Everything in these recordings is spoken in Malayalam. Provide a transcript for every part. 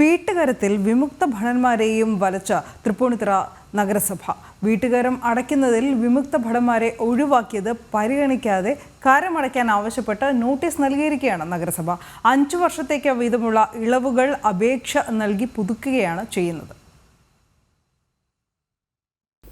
വീട്ടുകരത്തിൽ വിമുക്ത ഭടന്മാരെയും വലച്ച തൃപ്പൂണിത്തുറ നഗരസഭ. വീട്ടുകരം അടയ്ക്കുന്നതിൽ വിമുക്ത ഭടന്മാരെ ഒഴിവാക്കിയത് പരിഗണിക്കാതെ കരമടയ്ക്കാൻ ആവശ്യപ്പെട്ട് നോട്ടീസ് നൽകിയിരിക്കുകയാണ് നഗരസഭ. അഞ്ചു വർഷത്തേക്ക് വീതമുള്ള ഇളവുകൾ അപേക്ഷ നൽകി പുതുക്കുകയാണ് ചെയ്യുന്നത്.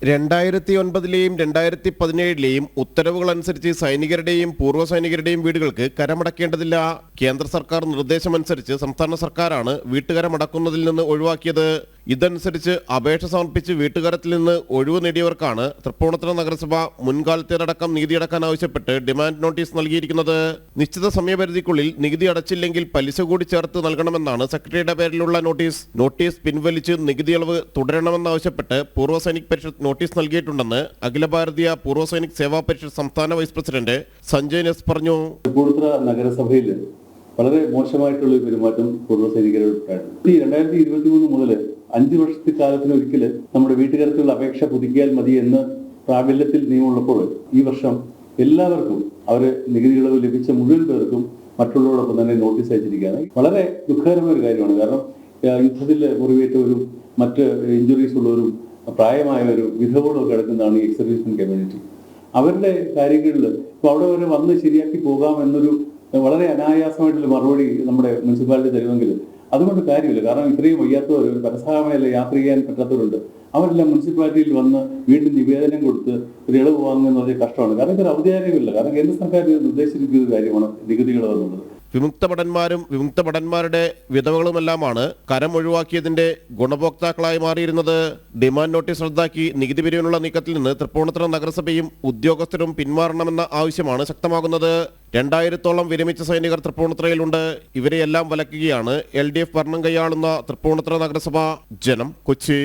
രണ്ടായിരത്തി ഒൻപതിലെയും രണ്ടായിരത്തി പതിനേഴിലെയും ഉത്തരവുകൾ അനുസരിച്ച് സൈനികരുടെയും പൂർവ സൈനികരുടെയും വീടുകൾക്ക് കരമടക്കേണ്ടതില്ല. കേന്ദ്ര സർക്കാർ നിർദ്ദേശമനുസരിച്ച് സംസ്ഥാന സർക്കാരാണ് വീട്ടുകരമടക്കുന്നതിൽ നിന്ന് ഒഴിവാക്കിയത്. ഇതനുസരിച്ച് അപേക്ഷ സമർപ്പിച്ച് വീട്ടുകരത്തിൽ നിന്ന് ഒഴിവ് നേടിയവർക്കാണ് തൃപ്പൂണിത്തുറ നഗരസഭ മുൻകാലത്തേതടക്കം നികുതി അടക്കാൻ ആവശ്യപ്പെട്ട് ഡിമാൻഡ് നോട്ടീസ് നൽകിയിരിക്കുന്നത്. നിശ്ചിത സമയപരിധിക്കുള്ളിൽ നികുതി അടച്ചില്ലെങ്കിൽ പലിശ കൂടി ചേർത്ത് നൽകണമെന്നാണ് സെക്രട്ടറിയുടെ പേരിലുള്ള നോട്ടീസ്. നോട്ടീസ് പിൻവലിച്ച് നികുതി ഇളവ് തുടരണമെന്നാവശ്യപ്പെട്ട് പൂർവ സൈനിക് പരിഷത്ത് നോട്ടീസ് നൽകിയിട്ടുണ്ടെന്ന് അഖില ഭാരതീയ പൂർവ സൈനിക് സേവാ പരിഷത്ത് സംസ്ഥാന വൈസ് പ്രസിഡന്റ് സഞ്ജയ് നെസ് പറഞ്ഞു. തൃപ്പൂണിത്തുറ നഗരസഭയിൽ വളരെ മോശമായിട്ടുള്ള പെരുമാറ്റം പൂർവ സൈനികരുടെ ഈ രണ്ടായിരത്തി ഇരുപത്തി മൂന്ന് മുതൽ അഞ്ച് വർഷത്തെ കാലത്തിന് ഒരിക്കൽ നമ്മുടെ വീട്ടുകാർക്കുള്ള അപേക്ഷ പുതുക്കിയാൽ മതി എന്ന് പ്രാബല്യത്തിൽ നിയമമുള്ളപ്പോൾ ഈ വർഷം എല്ലാവർക്കും അവരെ നികുതി ഇളവ് ലഭിച്ച മുഴുവൻ പേർക്കും മറ്റുള്ളവരോടൊപ്പം തന്നെ നോട്ടീസ് അയച്ചിരിക്കുകയാണ്. വളരെ ദുഃഖകരമായ ഒരു കാര്യമാണ്. കാരണം യുദ്ധത്തിൽ മുറിവേറ്റവരും മറ്റ് ഇഞ്ചുറീസ് ഉള്ളവരും പ്രായമായവരും വിധവകളും കിടക്കുന്നതാണ് ഈ എക്സ് കമ്മ്യൂണിറ്റി അവരുടെ കാര്യങ്ങളിൽ ഇപ്പൊ അവിടെ വരെ വന്ന് ശരിയാക്കി പോകാം എന്നൊരു വളരെ അനായാസമായിട്ടുള്ള മറുപടി നമ്മുടെ മുനിസിപ്പാലിറ്റി തരുമെങ്കിൽ അതുകൊണ്ട് കാര്യമില്ല. കാരണം ഇത്രയും വയ്യാത്തവർ പരസഹായമല്ല യാത്ര ചെയ്യാൻ പറ്റാത്തവരുണ്ട്. അവരെല്ലാം മുനിസിപ്പാലിറ്റിയിൽ വന്ന് വീണ്ടും നിവേദനം കൊടുത്ത് ഒരു ഇളവ് വാങ്ങുക എന്ന് പറഞ്ഞാൽ കഷ്ടമാണ്. കാരണം ഇതൊരു ഔദ്യോഗികമില്ല കാരണം കേന്ദ്ര സർക്കാർ നിർദ്ദേശിച്ചിരിക്കുന്ന ഒരു കാര്യമാണ് നികുതികൾ എന്നുള്ളത് വിമുക്ത ഭടന്മാരും വിമുക്ത ഭടന്മാരുടെ വിധവകളുമെല്ലാമാണ് കരം ഒഴിവാക്കിയതിന്റെ ഗുണഭോക്താക്കളായി മാറിയിരുന്നത്. ഡിമാൻഡ് നോട്ടീസ് റദ്ദാക്കി നികുതി പിരിവിനുള്ള നീക്കത്തിൽ നിന്ന് തൃപ്പൂണിത്തുറ നഗരസഭയും ഉദ്യോഗസ്ഥരും പിന്മാറണമെന്ന ആവശ്യമാണ് ശക്തമാകുന്നത്. രണ്ടായിരത്തോളം വിരമിച്ച സൈനികർ തൃപ്പൂണിത്തുറയിലുണ്ട്. ഇവരെയെല്ലാം വലക്കുകയാണ്. എൽ ഡി എഫ് ഭരണം കൈയാളുന്ന തൃപ്പൂണിത്തുറ നഗരസഭ. ജനം കൊച്ചി.